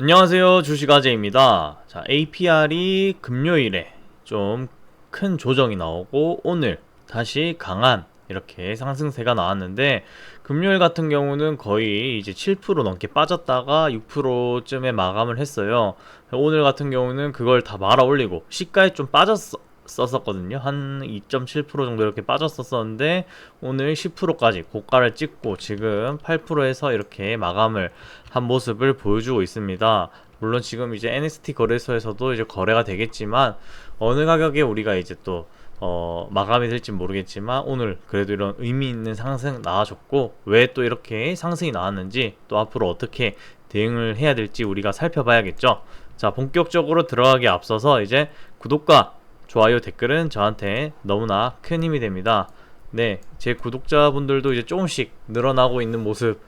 안녕하세요. 주식아재입니다. 자 APR이 금요일에 좀 큰 조정이 나오고 오늘 다시 강한 이렇게 상승세가 나왔는데 금요일 같은 경우는 거의 이제 7% 넘게 빠졌다가 6%쯤에 마감을 했어요. 오늘 같은 경우는 그걸 다 말아 올리고 시가에 좀 빠졌어 썼었거든요. 한 2.7% 정도 이렇게 빠졌었었는데 오늘 10%까지 고가를 찍고 지금 8%에서 이렇게 마감을 한 모습을 보여주고 있습니다. 물론 지금 이제 NXT 거래소에서도 이제 거래가 되겠지만 어느 가격에 우리가 이제 또 어, 마감이 될지 모르겠지만 오늘 그래도 이런 의미 있는 상승 나와줬고 왜 또 이렇게 상승이 나왔는지 또 앞으로 어떻게 대응을 해야 될지 우리가 살펴봐야겠죠. 자, 본격적으로 들어가기 앞서서 이제 구독과 좋아요, 댓글은 저한테 너무나 큰 힘이 됩니다. 네, 제 구독자분들도 이제 조금씩 늘어나고 있는 모습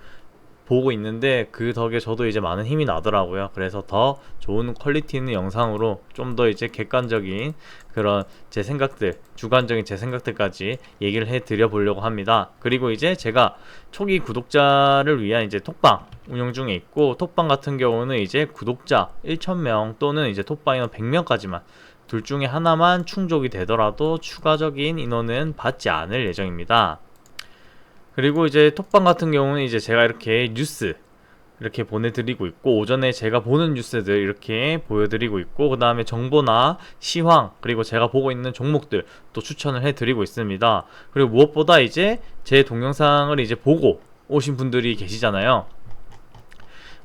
보고 있는데 그 덕에 저도 이제 많은 힘이 나더라고요. 그래서 더 좋은 퀄리티 있는 영상으로 좀 더 이제 객관적인 그런 제 생각들, 주관적인 제 생각들까지 얘기를 해 드려 보려고 합니다. 그리고 이제 제가 초기 구독자를 위한 이제 톡방 운영 중에 있고 톡방 같은 경우는 이제 구독자 1,000명 또는 이제 톡방 인원 100명까지만 둘 중에 하나만 충족이 되더라도 추가적인 인원은 받지 않을 예정입니다. 그리고 이제 톡방 같은 경우는 이제 제가 이렇게 뉴스 이렇게 보내드리고 있고 오전에 제가 보는 뉴스들 이렇게 보여드리고 있고 그 다음에 정보나 시황 그리고 제가 보고 있는 종목들 또 추천을 해드리고 있습니다. 그리고 무엇보다 이제 제 동영상을 이제 보고 오신 분들이 계시잖아요.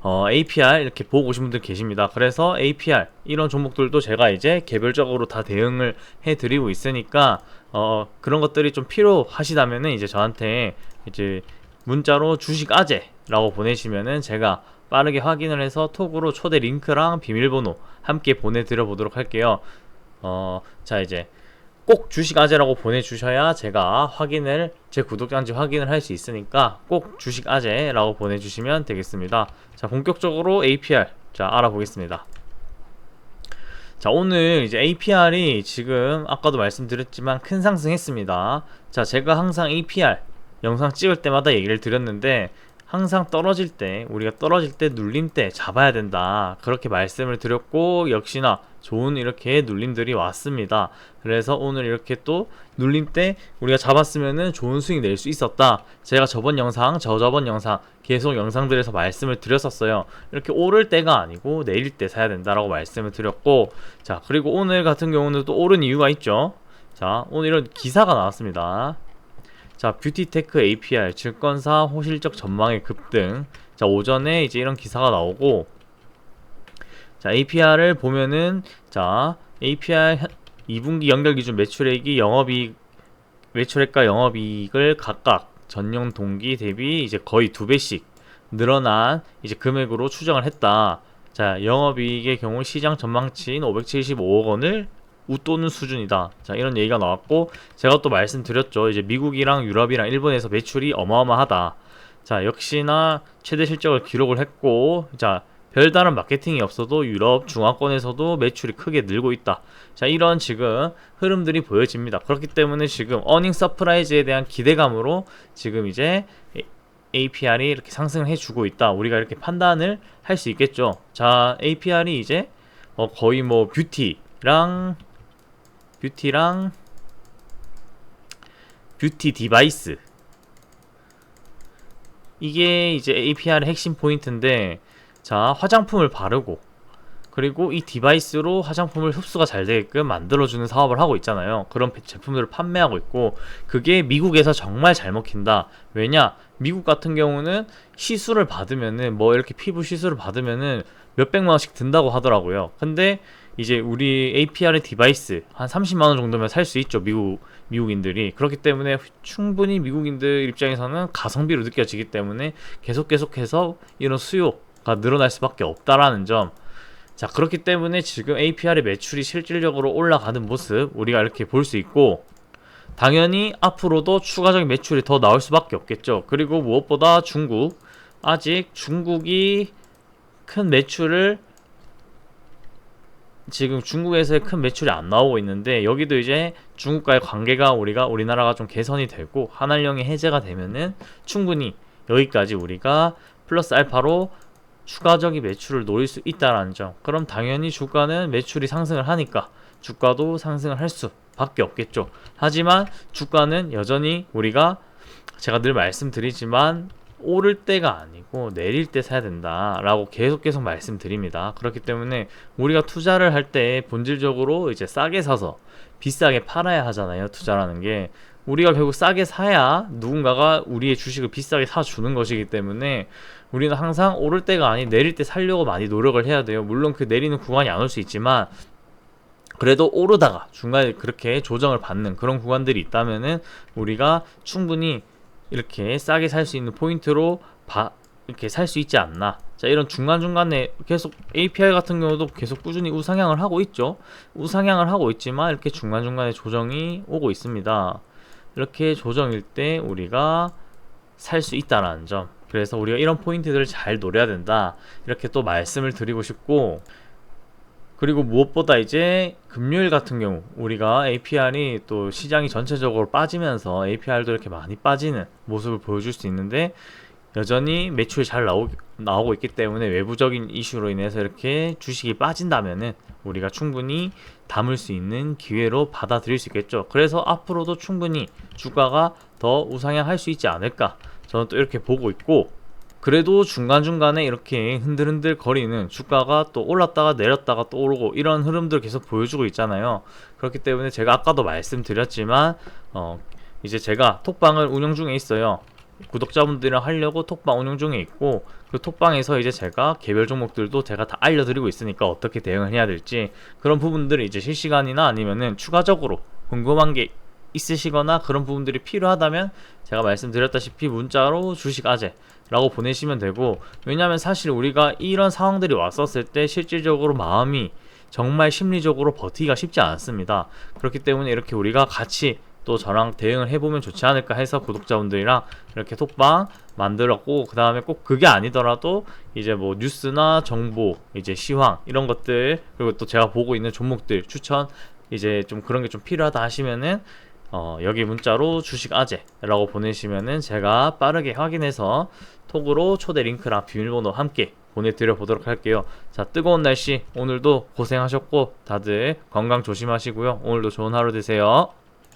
어, APR 이렇게 보고 오신 분들 계십니다. 그래서 APR 이런 종목들도 제가 이제 개별적으로 다 대응을 해드리고 있으니까 어, 그런 것들이 좀 필요하시다면은 이제 저한테 이제 문자로 주식 아재라고 보내시면은 제가 빠르게 확인을 해서 톡으로 초대 링크랑 비밀번호 함께 보내드려 보도록 할게요. 어, 자 이제 꼭 주식 아재라고 보내주셔야 제가 확인을 제 구독자인지 확인을 할 수 있으니까 꼭 주식 아재라고 보내주시면 되겠습니다. 자 본격적으로 APR 자 알아보겠습니다. 자 오늘 이제 APR이 지금 아까도 말씀드렸지만 큰 상승했습니다. 자 제가 항상 APR 영상 찍을 때마다 얘기를 드렸는데 항상 떨어질 때 우리가 떨어질 때 눌림 때 잡아야 된다. 그렇게 말씀을 드렸고 역시나 좋은 이렇게 눌림들이 왔습니다. 그래서 오늘 이렇게 또 눌림 때 우리가 잡았으면은 좋은 수익 낼 수 있었다. 제가 저번 영상 저저번 영상 계속 영상들에서 말씀을 드렸었어요. 이렇게 오를 때가 아니고 내릴 때 사야 된다라고 말씀을 드렸고 자 그리고 오늘 같은 경우는 또 오른 이유가 있죠. 자 오늘 이런 기사가 나왔습니다 자, 뷰티테크 APR, 증권사 호실적 전망의 급등. 자, 오전에 이제 이런 기사가 나오고, 자, APR을 보면은, 자, APR 2분기 연결 기준 매출액이 영업이익, 매출액과 영업이익을 각각 전년 동기 대비 이제 거의 두 배씩 늘어난 이제 금액으로 추정을 했다. 자, 영업이익의 경우 시장 전망치인 575억 원을 웃도는 수준이다. 자, 이런 얘기가 나왔고, 제가 또 말씀드렸죠. 이제 미국이랑 유럽이랑 일본에서 매출이 어마어마하다. 자, 역시나 최대 실적을 기록을 했고, 자, 별다른 마케팅이 없어도 유럽 중화권에서도 매출이 크게 늘고 있다. 자, 이런 지금 흐름들이 보여집니다. 그렇기 때문에 지금 어닝 서프라이즈에 대한 기대감으로 지금 이제 APR이 이렇게 상승을 해주고 있다. 우리가 이렇게 판단을 할 수 있겠죠. 자, APR이 이제 어 거의 뭐 뷰티랑 뷰티랑 뷰티 디바이스. 이게 이제 APR의 핵심 포인트인데 자 화장품을 바르고 그리고 이 디바이스로 화장품을 흡수가 잘 되게끔 만들어주는 사업을 하고 있잖아요. 그런 제품들을 판매하고 있고, 그게 미국에서 정말 잘 먹힌다. 왜냐? 미국 같은 경우는 시술을 받으면은, 뭐 이렇게 피부 시술을 받으면은 몇백만원씩 든다고 하더라고요. 근데 이제 우리 APR의 디바이스 한 30만 원 정도면 살 수 있죠 미국 미국인들이 그렇기 때문에 충분히 미국인들 입장에서는 가성비로 느껴지기 때문에 계속 계속해서 이런 수요 가 늘어날 수밖에 없다라는 점. 자 그렇기 때문에 지금 APR의 매출이 실질적으로 올라가는 모습 우리가 이렇게 볼 수 있고 당연히 앞으로도 추가적인 매출이 더 나올 수밖에 없겠죠. 그리고 무엇보다 중국 아직 중국이 큰 매출을 지금 중국에서의 큰 매출이 안 나오고 있는데 여기도 이제 중국과의 관계가 우리가 우리나라가 좀 개선이 되고 한알령이 해제가 되면은 충분히 여기까지 우리가 플러스 알파로 추가적인 매출을 노릴 수 있다라는 점. 그럼 당연히 주가는 매출이 상승을 하니까 주가도 상승을 할 수밖에 없겠죠. 하지만 주가는 여전히 우리가 제가 늘 말씀드리지만 오를 때가 아니고 내릴 때 사야 된다라고 계속 계속 말씀드립니다. 그렇기 때문에 우리가 투자를 할 때 본질적으로 이제 싸게 사서 비싸게 팔아야 하잖아요. 투자라는 게 우리가 결국 싸게 사야 누군가가 우리의 주식을 비싸게 사주는 것이기 때문에 우리는 항상 오를 때가 아닌 내릴 때 살려고 많이 노력을 해야 돼요. 물론 그 내리는 구간이 안 올 수 있지만 그래도 오르다가 중간에 그렇게 조정을 받는 그런 구간들이 있다면은 우리가 충분히 이렇게 싸게 살 수 있는 포인트로 바, 이렇게 살 수 있지 않나. 자, 이런 중간중간에 계속 API 같은 경우도 계속 꾸준히 우상향을 하고 있죠. 우상향을 하고 있지만 이렇게 중간중간에 조정이 오고 있습니다. 이렇게 조정일 때 우리가 살 수 있다라는 점. 그래서 우리가 이런 포인트들을 잘 노려야 된다. 이렇게 또 말씀을 드리고 싶고, 그리고 무엇보다 이제 금요일 같은 경우 우리가 APR이 또 시장이 전체적으로 빠지면서 APR도 이렇게 많이 빠지는 모습을 보여줄 수 있는데 여전히 매출이 잘 나오, 나오고 있기 때문에 외부적인 이슈로 인해서 이렇게 주식이 빠진다면은 우리가 충분히 담을 수 있는 기회로 받아들일 수 있겠죠. 그래서 앞으로도 충분히 주가가 더 우상향할 수 있지 않을까. 저는 또 이렇게 보고 있고 그래도 중간중간에 이렇게 흔들흔들 거리는 주가가 또 올랐다가 내렸다가 또 오르고 이런 흐름들 계속 보여주고 있잖아요. 그렇기 때문에 제가 아까도 말씀드렸지만 어 이제 제가 톡방을 운영 중에 있어요. 구독자분들이랑 하려고 톡방 운영 중에 있고 그 톡방에서 이제 제가 개별 종목들도 제가 다 알려드리고 있으니까 어떻게 대응을 해야 될지 그런 부분들을 이제 실시간이나 아니면은 추가적으로 궁금한 게 있으시거나 그런 부분들이 필요하다면 제가 말씀드렸다시피 문자로 주식 아재라고 보내시면 되고 왜냐하면 사실 우리가 이런 상황들이 왔었을 때 실질적으로 마음이 정말 심리적으로 버티기가 쉽지 않습니다. 그렇기 때문에 이렇게 우리가 같이 또 저랑 대응을 해보면 좋지 않을까 해서 구독자분들이랑 이렇게 톡방 만들었고 그 다음에 꼭 그게 아니더라도 이제 뭐 뉴스나 정보 이제 시황 이런 것들 그리고 또 제가 보고 있는 종목들 추천 이제 좀 그런 게 좀 필요하다 하시면은 어, 여기 문자로 주식 아재라고 보내시면은 제가 빠르게 확인해서 톡으로 초대 링크랑 비밀번호 함께 보내드려 보도록 할게요. 자, 뜨거운 날씨 오늘도 고생하셨고 다들 건강 조심하시고요. 오늘도 좋은 하루 되세요.